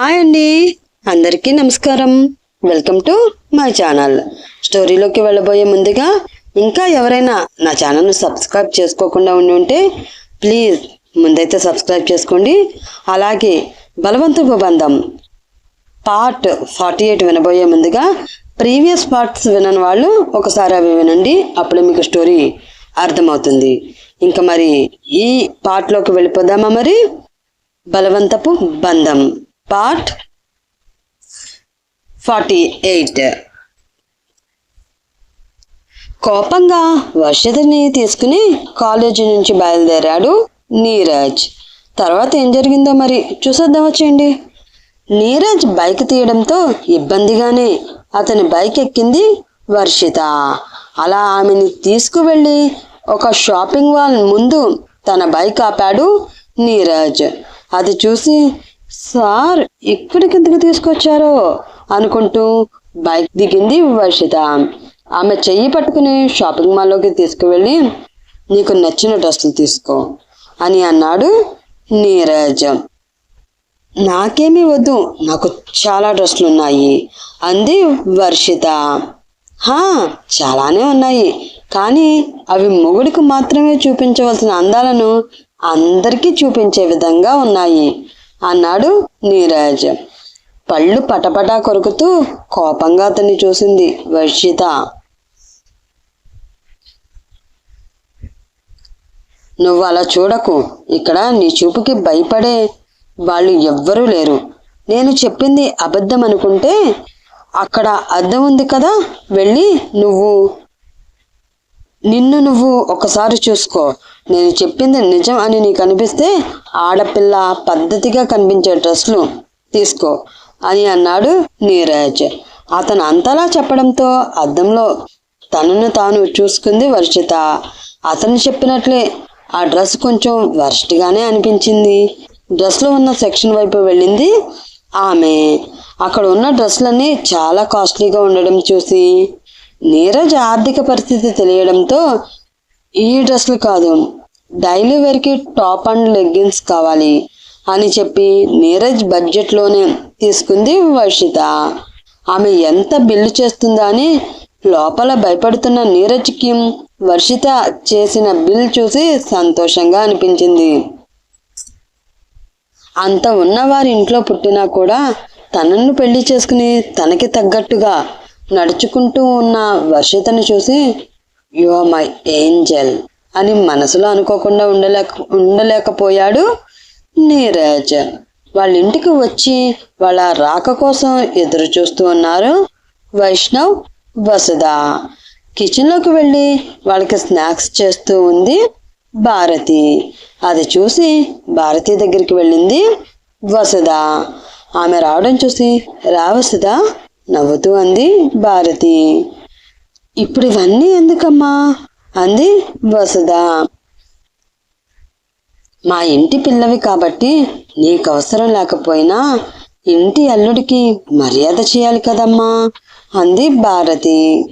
Hi అండి. అందరికీ నమస్కారం. వెల్కమ్ టు మై ఛానల్ స్టోరీలోకి వెళ్ళబోయే ముందుగా ఇంకా ఎవరైనా నా ఛానల్ను సబ్స్క్రైబ్ చేసుకోకుండా ఉండి ఉంటే ప్లీజ్ ముందైతే సబ్స్క్రైబ్ చేసుకోండి. అలాగే బలవంతపు బంధం. పార్ట్ ఫార్టీ ఎయిట్ వినబోయే ముందుగా ప్రీవియస్ పార్ట్స్ వినని వాళ్ళు ఒకసారి అవి వినండి. అప్పుడు మీకు స్టోరీ అర్థమవుతుంది. ఇంకా మరి ఈ పార్ట్లోకి వెళ్ళిపోదామా మరి? బలవంతపు బంధం. పార్ట్ ఫార్టీ ఎయిట్ కోపంగా వర్షదని తీసుకుని కాలేజీ నుంచి బయలుదేరాడు నీరజ్. తర్వాత ఏం జరిగిందో మరి చూసేద్దాం వచ్చేయండి. నీరజ్ బైక్ తీయడంతో ఇబ్బందిగానే అతని బైక్ ఎక్కింది వర్షిత. అలా ఆమెని తీసుకువెళ్ళి ఒక షాపింగ్ మాల్ ముందు తన బైక్ ఆపాడు నీరజ్. అది చూసి సార్ ఇక్కడికి ఎందుకు తీసుకొచ్చారో అనుకుంటూ బైక్ దిగింది వర్షిత. ఆమె చెయ్యి పట్టుకుని షాపింగ్ మాల్లోకి తీసుకువెళ్ళి నీకు నచ్చిన డ్రెస్సులు తీసుకో అని అన్నాడు నీరజ్. నాకేమీ వద్దు నాకు చాలా డ్రెస్సులు ఉన్నాయి అంది వర్షిత. హా చాలానే ఉన్నాయి కానీ అవి మొగుడికి మాత్రమే చూపించవలసిన అందాలను అందరికీ చూపించే విధంగా ఉన్నాయి అన్నాడు నీరాజ. పళ్ళు పటపటా కొరుకుతూ కోపంగా అతన్ని చూసింది వర్షిత. నువ్వు అలా చూడకు. ఇక్కడ నీ చూపుకి భయపడే వాళ్ళు ఎవ్వరూ లేరు. నేను చెప్పింది అబద్ధం అనుకుంటే అక్కడ అద్దం ఉంది కదా వెళ్ళి నువ్వు నిన్ను నువ్వు ఒకసారి చూసుకో. నేను చెప్పింది నిజం అని నీకు అనిపిస్తే ఆడపిల్ల పద్ధతిగా కనిపించే డ్రెస్లు తీసుకో అని అన్నాడు నీరజ్. అతను అంతలా చెప్పడంతో అద్దంలో తనను తాను చూసుకుంది వర్షిత. అతను చెప్పినట్లే ఆ డ్రెస్ కొంచెం వర్స్ట్గానే అనిపించింది. డ్రెస్లో ఉన్న సెక్షన్ వైపు వెళ్ళింది ఆమె. అక్కడ ఉన్న డ్రెస్లన్నీ చాలా కాస్ట్లీగా ఉండడం చూసి నీరజ్ ఆర్థిక పరిస్థితి తెలియడంతో ఈ డ్రెస్లు కాదు డైలీ వేర్కి టాప్ అండ్ లెగ్గిన్స్ కావాలి అని చెప్పి నీరజ్ బడ్జెట్లోనే తీసుకుంది వర్షిత ఆమె ఎంత బిల్లు చేస్తుందా అని లోపల భయపడుతున్న నీరజ్కి వర్షిత చేసిన బిల్ చూసి సంతోషంగా అనిపించింది. అంత ఉన్న వారి ఇంట్లో పుట్టినా కూడా తనను పెళ్ళి చేసుకుని తనకి తగ్గట్టుగా నడుచుకుంటూ ఉన్న వర్షితను చూసి యు ఆర్ మై ఏంజల్ అని మనసులో అనుకోకుండా ఉండలేక ఉండలేకపోయాడు నీరజ్. వాళ్ళ ఇంటికి వచ్చి వాళ్ళ రాక కోసం ఎదురు చూస్తూ ఉన్నారు వైష్ణవ్ వసుధ. కిచెన్లోకి వెళ్ళి వాళ్ళకి స్నాక్స్ చేస్తూ ఉంది భారతి. అది చూసి భారతి దగ్గరికి వెళ్ళింది వసుధ. ఆమె రావడం చూసి రా వసుధ నవ్వుతూ అంది భారతి. ఇప్పుడు ఇవన్నీ ఎందుకమ్మా? అంది వసుధ. మా ఇంటి పిల్లవి కాబట్టి నీకు అవసరం లేకపోయినా ఇంటి అల్లుడికి మర్యాద చేయాలి కదమ్మా? అంది భారతి.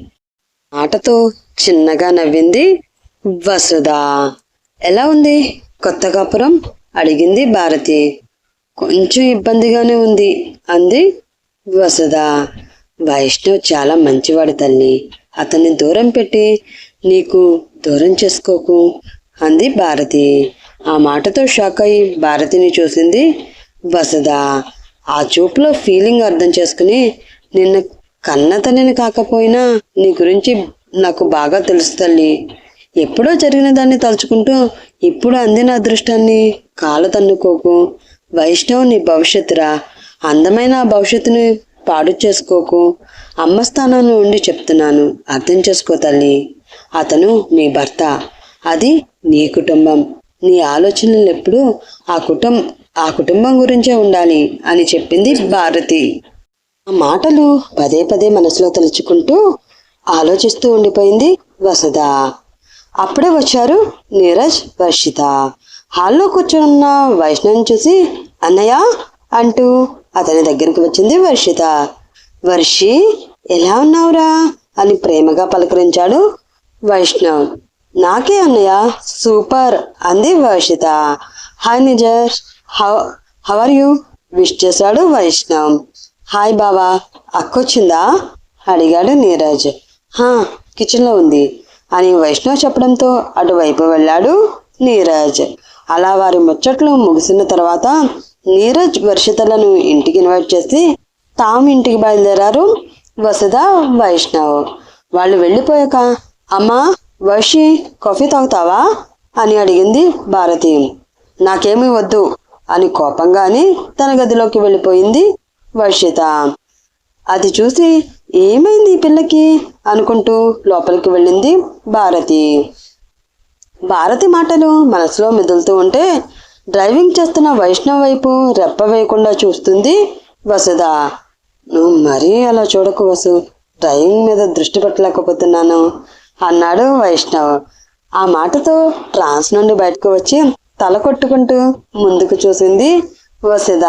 ఆటతో చిన్నగా నవ్వింది వసుధ. ఎలా ఉంది? కొత్త కాపురం? అడిగింది భారతి. కొంచెం ఇబ్బందిగానే ఉంది అంది వసుధ. వైష్ణవ్ చాలా మంచివాడు తల్లి. అతన్ని దూరం పెట్టి నీకు దూరం చేసుకోకు అంది భారతి. ఆ మాటతో షాక్ అయి భారతిని చూసింది వసద ఆ చూపులో ఫీలింగ్ అర్థం చేసుకుని నిన్న కన్న కాకపోయినా నీ గురించి నాకు బాగా తెలుసు తల్లి. ఎప్పుడో జరిగిన దాన్ని తలుచుకుంటూ ఇప్పుడు అందిన అదృష్టాన్ని కాలు తన్నుకోకు. వైష్ణవ్ నీ భవిష్యత్తురా. అందమైన ఆ భవిష్యత్తుని పాడు చేసుకోకు. అమ్మ స్థానంలో ఉండి చెప్తున్నాను. అర్థం చేసుకో తల్లి. అతను నీ భర్త. అది నీ కుటుంబం. నీ ఆలోచనలు ఎప్పుడు ఆ కుటుంబం ఆ కుటుంబం గురించే ఉండాలి అని చెప్పింది భారతి. ఆ మాటలు పదే పదే మనసులో తలుచుకుంటూ ఆలోచిస్తూ ఉండిపోయింది వసద అప్పుడే వచ్చారు నీరజ్ వర్షిత. హాల్లో కూర్చున్న వైష్ణవిని చూసి అన్నయ్య అంటూ అతని దగ్గరికి వచ్చింది వర్షిత. వర్షి ఎలా ఉన్నావురా? అని ప్రేమగా పలకరించాడు వైష్ణవ్. నాకే అన్నయ్య సూపర్ అంది Varshitha. Hi Nizar how how are you? Wish చేశాడు వైష్ణవ్. హాయ్ బావా అక్కొచ్చిందా? అడిగాడు నీరజ్. హా కిచెన్లో ఉంది అని వైష్ణవ్ చెప్పడంతో అటువైపు వెళ్ళాడు నీరజ్. అలా వారి ముచ్చట్లు ముగిసిన తర్వాత నీరజ్ వర్షితలను ఇంటికి ఇన్వైట్ చేసి తాము ఇంటికి బయలుదేరారు వసుధ వైష్ణవ్. వాళ్ళు వెళ్ళిపోయాక అమ్మా వర్షి కాఫీ తాగుతావా? అని అడిగింది భారతి. నాకేమీ వద్దు అని కోపంగాని తన గదిలోకి వెళ్ళిపోయింది వర్షిత. అది చూసి ఏమైంది ఈ పిల్లకి? అనుకుంటూ లోపలికి వెళ్ళింది భారతి. భారతి మాటలు మనసులో మెదులుతూ ఉంటే డ్రైవింగ్ చేస్తున్న వైష్ణవ్ వైపు రెప్ప వేయకుండా చూస్తుంది వసుధ. నువ్వు మరీ అలా చూడకు వసు డ్రైవింగ్ మీద దృష్టి పెట్టలేకపోతున్నాను అన్నాడు వైష్ణవ్. ఆ మాటతో ట్రాన్స్ నుండి బయటకు వచ్చి తల కొట్టుకుంటూ ముందుకు చూసింది వసుధ.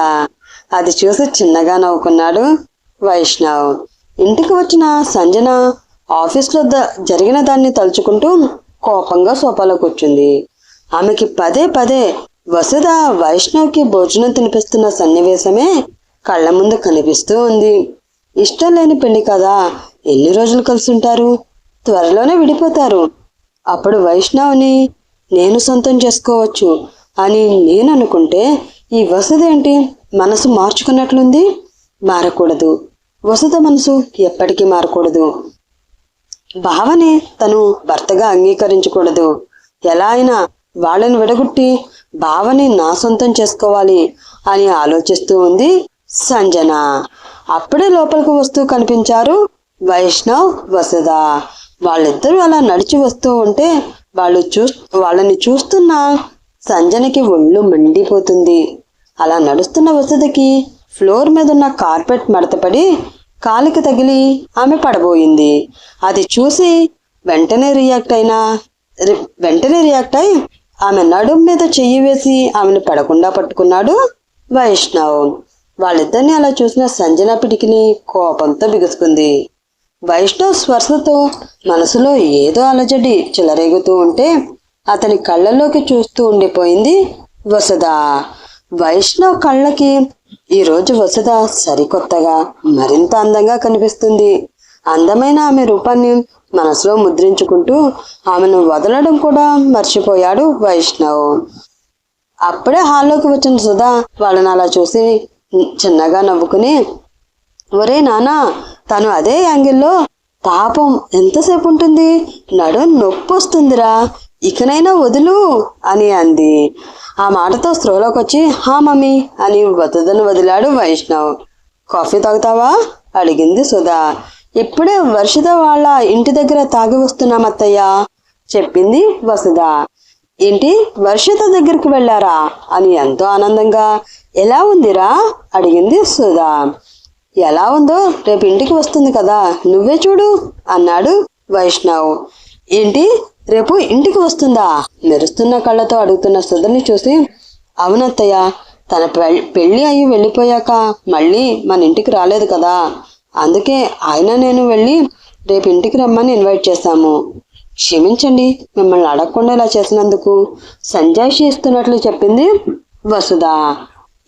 అది చూసి చిన్నగా నవ్వుకున్నాడు వైష్ణవ్. ఇంటికి వచ్చిన సంజన ఆఫీస్లో ద జరిగిన దాన్ని తలుచుకుంటూ కోపంగా సోఫాలో కూర్చుంది ఆమెకి పదే పదే వసుధ వైష్ణవ్కి భోజనం తినిపిస్తున్న సన్నివేశమే కళ్ళ ముందు కనిపిస్తూ ఉంది. ఇష్టం లేని పెళ్ళి కదా ఎన్ని రోజులు కలిసి ఉంటారు త్వరలోనే విడిపోతారు. అప్పుడు వైష్ణవ్ని నేను సొంతం చేసుకోవచ్చు అని నేను అనుకుంటే ఈ వసుదేంటి ఏంటి? మనసు మార్చుకున్నట్లుంది? మారకూడదు. వసుధ మనసు ఎప్పటికీ మారకూడదు. భావనే తను భర్తగా అంగీకరించకూడదు. ఎలా అయినా వాళ్ళని విడగొట్టి భావని నా సొంతం చేసుకోవాలి అని ఆలోచిస్తూ ఉంది సంజన. అప్పుడే లోపలికి వస్తూ కనిపించారు వైష్ణవ్ వసుధ. వాళ్ళిద్దరూ అలా నడిచి వస్తూ ఉంటే వాళ్ళు చూ వాళ్ళని చూస్తున్న సంజనకి ఒళ్ళు మండిపోతుంది. అలా నడుస్తున్న వసుధకి ఫ్లోర్ మీద ఉన్న కార్పెట్ మడతపడి కాలికి తగిలి ఆమె పడబోయింది. అది చూసి వెంటనే రియాక్ట్ అయిన వెంటనే రియాక్ట్ అయి ఆమె నడుం మీద చెయ్యి వేసి ఆమెను పడకుండా పట్టుకున్నాడు వైష్ణవ్. వాళ్ళిద్దరిని అలా చూసిన సంజన పిటికిని కోపంతో బిగుసుకుంది. వైష్ణవ్ స్పర్శతో మనసులో ఏదో అలజడి చిలరేగుతూ ఉంటే అతని కళ్ళలోకి చూస్తూ ఉండిపోయింది వసుధ. వైష్ణవ్ కళ్ళకి ఈరోజు వసుధ సరికొత్తగా మరింత అందంగా కనిపిస్తుంది. అందమైన ఆమె రూపాన్ని మనసులో ముద్రించుకుంటూ ఆమెను వదలడం కూడా మర్చిపోయాడు వైష్ణవ్. అప్పుడే హాల్లోకి వచ్చిన సుధా వాళ్ళని అలా చూసి చిన్నగా నవ్వుకుని ఒరే నానా తను అదే యాంగిల్లో పాపం ఎంతసేపు ఉంటుంది? నడు నొప్పి వస్తుందిరా ఇకనైనా వదులు అని అంది. ఆ మాటతో స్త్రోలోకొచ్చి హా మమ్మీ అని వదదని వదిలాడు వైష్ణవ్. కాఫీ తాగుతావా? అడిగింది సుధా. ఇప్పుడే వర్షిత వాళ్ళ ఇంటి దగ్గర తాగి వస్తున్నాం అత్తయ్యా చెప్పింది వసుధ. ఏంటి వర్షిత దగ్గరికి వెళ్ళారా? అని ఎంతో ఆనందంగా ఎలా ఉందిరా? అడిగింది సుధా. ఎలా ఉందో రేపు ఇంటికి వస్తుంది కదా నువ్వే చూడు అన్నాడు వైష్ణవ్. ఏంటి రేపు ఇంటికి వస్తుందా? మెరుస్తున్న కళ్ళతో అడుగుతున్న సుధని చూసి అవునత్తయ్య తన పె- పెళ్ళి అయ్యి వెళ్ళిపోయాక మళ్ళీ మన ఇంటికి రాలేదు కదా. అందుకే ఆయన నేను వెళ్ళి రేపు ఇంటికి రమ్మని ఇన్వైట్ చేశాము. క్షమించండి మిమ్మల్ని అడగకుండా ఇలా చేసినందుకు. సంజాయిషి ఇస్తున్నట్లు చెప్పింది వసుధ.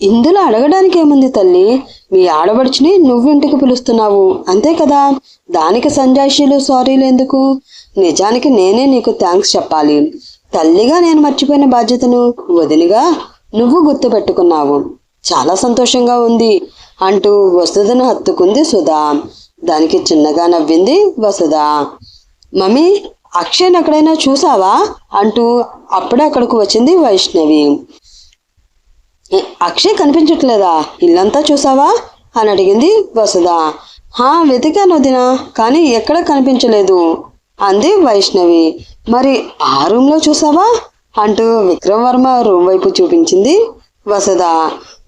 ఇందులో అడగడానికి ఏముంది తల్లి? మీ ఆడబడుచుని నువ్వు ఇంటికి పిలుస్తున్నావు? అంతే కదా? దానికి సంజాయిషీలు సారీలు ఎందుకు? నిజానికి నేనే నీకు థ్యాంక్స్ చెప్పాలి. తల్లిగా నేను మర్చిపోయిన బాధ్యతను వదిలిగా నువ్వు గుర్తుపెట్టుకున్నావు. చాలా సంతోషంగా ఉంది అంటూ వసుధను హత్తుకుంది సుధా. దానికి చిన్నగా నవ్వింది వసుధ. మమ్మీ అక్షయ్ని ఎక్కడైనా చూసావా? అంటూ అప్పుడే అక్కడికి వచ్చింది వైష్ణవి. అక్షయ్ కనిపించట్లేదా? ఇల్లంతా చూసావా? అని అడిగింది వసుధ. హా వెతికాను వదిన కానీ ఎక్కడ కనిపించలేదు అంది వైష్ణవి. మరి ఆ రూమ్లో చూసావా? అంటూ విక్రమ్ వర్మ రూమ్ వైపు చూపించింది వసుధ.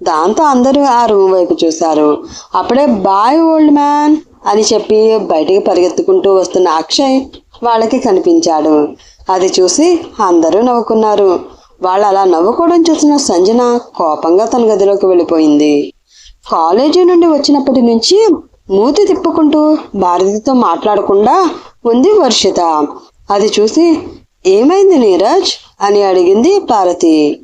దాంతో అందరూ ఆ రూమ్ వైపు చూశారు. అప్పుడే బాయ్ ఓల్డ్ మ్యాన్ అని చెప్పి బయటికి పరిగెత్తుకుంటూ వస్తున్న అక్షయ్ వాళ్ళకి కనిపించాడు. అది చూసి అందరూ నవ్వుకున్నారు. వాళ్ళు అలా నవ్వుకోవడం చూసిన సంజన కోపంగా తన గదిలోకి వెళ్ళిపోయింది. కాలేజీ నుండి వచ్చినప్పటి నుంచి మూతి తిప్పుకుంటూ భారతితో మాట్లాడకుండా ఉంది వర్షిత. అది చూసి ఏమైంది నీరజ్? అని అడిగింది భారతి.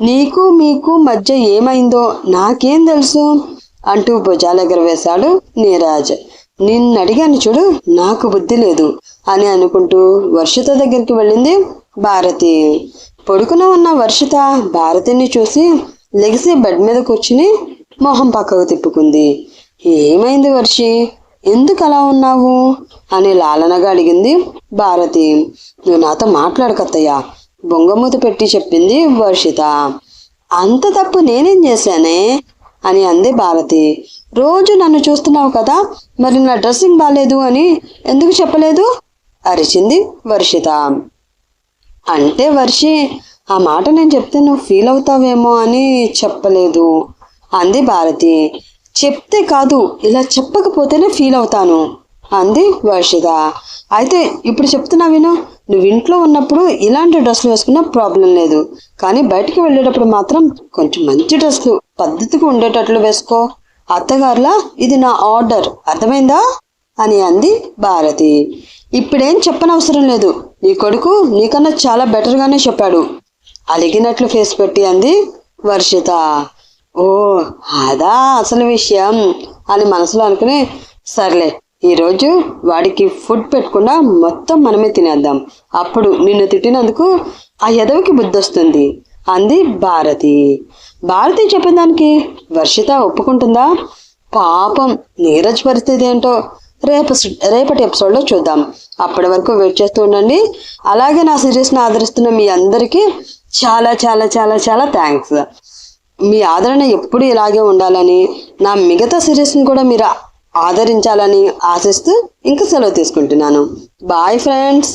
నీకు మీకు మధ్య ఏమైందో నాకేం తెలుసు అంటూ భుజాలు ఎగరవేశాడు నీరాజ్. నిన్ను అడిగాను చూడు నాకు బుద్ధి లేదు అని అనుకుంటూ వర్షిత దగ్గరికి వెళ్ళింది. భారతి పొడుకున ఉన్న వర్షిత భారతిని చూసి లెగిసి బెడ్ మీద కూర్చుని మొహం పక్కకు తిప్పుకుంది. ఏమైంది వర్షి? ఎందుకు అలా ఉన్నావు? అని లాలనగా అడిగింది భారతి. నువ్వు నాతో మాట్లాడకత్తయ్యా బొంగమూత పెట్టి చెప్పింది వర్షిత. అంత తప్పు నేనేం చేశానే? అని అంది భారతి. రోజు నన్ను చూస్తున్నావు కదా మరి నా డ్రెస్సింగ్ బాగాలేదు అని ఎందుకు చెప్పలేదు? అరిచింది వర్షిత. అంటే వర్షి ఆ మాట నేను చెప్తే నువ్వు ఫీల్ అవుతావేమో అని చెప్పలేదు. అంది భారతి. చెప్తే కాదు ఇలా చెప్పకపోతేనే ఫీల్ అవుతాను అంది వర్షిత. అయితే ఇప్పుడు చెప్తున్నా విను నువ్వు ఇంట్లో ఉన్నప్పుడు ఇలాంటి డ్రెస్సులు వేసుకున్నా ప్రాబ్లం లేదు. కానీ బయటికి వెళ్ళేటప్పుడు మాత్రం కొంచెం మంచి డ్రెస్సులు పద్ధతిగా ఉండేటట్లు వేసుకో. అత్తగారులా ఇది నా ఆర్డర్ అర్థమైందా? అని అంది భారతి. ఇప్పుడేం చెప్పనవసరం లేదు. నీ కొడుకు నీకన్నా చాలా బెటర్గానే చెప్పాడు. అలిగినట్లు ఫేస్ పెట్టి అంది వర్షిత. ఓ అదా అసలు విషయం అని మనసులో అనుకుని సర్లే ఈరోజు వాడికి ఫుడ్ పెట్టకుండా మొత్తం మనమే తినేద్దాం. అప్పుడు నిన్ను తిట్టినందుకు ఆ ఎదవికి బుద్ధి వస్తుంది అంది భారతి. భారతి చెప్పిన దానికి వర్షిత ఒప్పుకుంటుందా? పాపం నీరజ్ పరిస్థితి ఏంటో? రేపు రేపటి ఎపిసోడ్లో చూద్దాం. అప్పటి వరకు వెయిట్ చేస్తూ ఉండండి. అలాగే నా సిరీస్ని ఆదరిస్తున్న మీ అందరికీ చాలా చాలా చాలా చాలా థ్యాంక్స్. మీ ఆదరణ ఎప్పుడు ఇలాగే ఉండాలని నా మిగతా సిరీస్ని కూడా మీరు ఆదరించాలని ఆశిస్తూ ఇంకా సెలవు తీసుకుంటున్నాను. Bye friends!